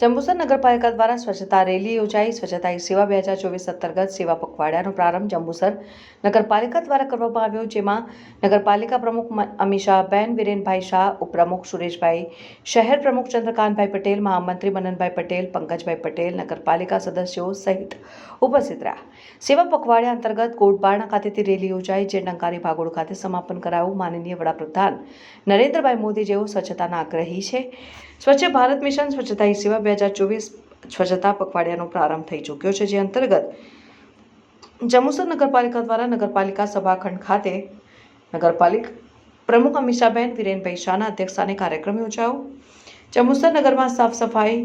જંબુસર નગરપાલિકા દ્વારા સ્વચ્છતા રેલી યોજાઈ. સ્વચ્છતા સેવા બે હજાર ચોવીસ અંતર્ગત સેવા પખવાડિયાનો પ્રારંભ જંબુસર નગરપાલિકા દ્વારા કરવામાં આવ્યો, જેમાં નગરપાલિકા પ્રમુખ અમીષાબેન, વિરેનભાઈ શાહ, ઉપપ્રમુખ સુરેશભાઈ, શહેર પ્રમુખ ચંદ્રકાંતભાઈ પટેલ, મહામંત્રી મનનભાઈ પટેલ, પંકજભાઈ પટેલ, નગરપાલિકા સદસ્યો સહિત ઉપસ્થિત રહ્યા. સેવા પખવાડિયા અંતર્ગત કોટબારણા ખાતેથી રેલી યોજાઈ, જે ડંકારી ભાગોળ ખાતે સમાપન કરાયું. માનનીય વડાપ્રધાન નરેન્દ્રભાઈ મોદી જેઓ સ્વચ્છતાના આગ્રહી છે. સ્વચ્છ ભારત મિશન સ્વચ્છતા સેવા બે હજાર ચોવીસ સ્વચ્છતા પખવાડિયાનો પ્રારંભ થઈ ચૂક્યો છે, જે અંતર્ગત જંબુસર નગરપાલિકા દ્વારા નગરપાલિકા સભાખંડ ખાતે નગરપાલિક પ્રમુખ અમિશાબેન વિરેનભાઈ શાહના અધ્યક્ષસ્થાને કાર્યક્રમ યોજાયો. જંબુસર નગરમાં સાફ સફાઈ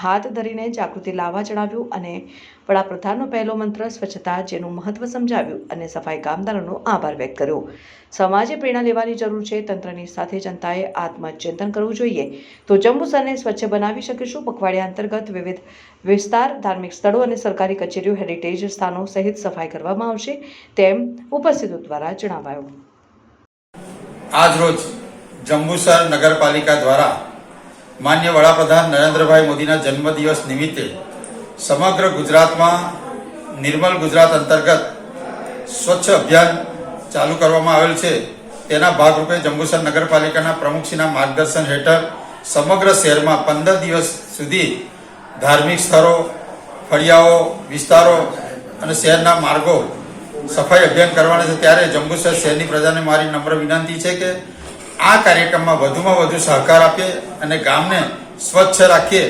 હાથ ધરીને જાગૃતિ લાવવા જણાવ્યું અને વડાપ્રધાનનો પહેલો મંત્ર સ્વચ્છતા જેનું મહત્વ સમજાવ્યું અને સફાઈ કામદારોનો આભાર વ્યક્ત કર્યો. સમાજે પ્રેરણા લેવાની જરૂર છે. તંત્રની સાથે જનતાએ આત્મચિંતન કરવું જોઈએ. તો જંબુસરને સ્વચ્છ બનાવી શકીશું. પખવાડિયા અંતર્ગત વિવિધ વિસ્તાર, ધાર્મિક સ્થળો અને સરકારી કચેરીઓ હેરિટેજ સ્થાનો સહિત સફાઈ કરવામાં આવશે તેમ ઉપસ્થિતો દ્વારા જણાવાયું. આજરોજ જંબુસર નગરપાલિકા દ્વારા માન્ય વડાપ્રધાન નરેન્દ્રભાઈ મોદીના જન્મદિવસ નિમિત્તે સમગ્ર ગુજરાતમાં, નિર્મલ ગુજરાત અંતર્ગત સ્વચ્છ અભિયાન ચાલુ કરવામાં આવેલ છે. તેના ભાગરૂપે જંબુસર નગરપાલિકાના પ્રમુખશ્રીના માર્ગદર્શન હેઠળ સમગ્ર શહેરમાં પંદર દિવસ સુધી ધાર્મિક સ્થળો, ફળિયાઓ, વિસ્તારો અને શહેરના માર્ગો સફાઈ અભિયાન કરવાના છે. ત્યારે જંબુસર શહેરની પ્રજાને મારી નમ્ર વિનંતી છે કે આ કાર્યક્રમમાં વધુમાં વધુ સહકાર આપીએ અને ગામને સ્વચ્છ રાખીએ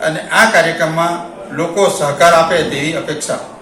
અને આ કાર્યક્રમમાં લોકો સહકાર આપે તેવી અપેક્ષા.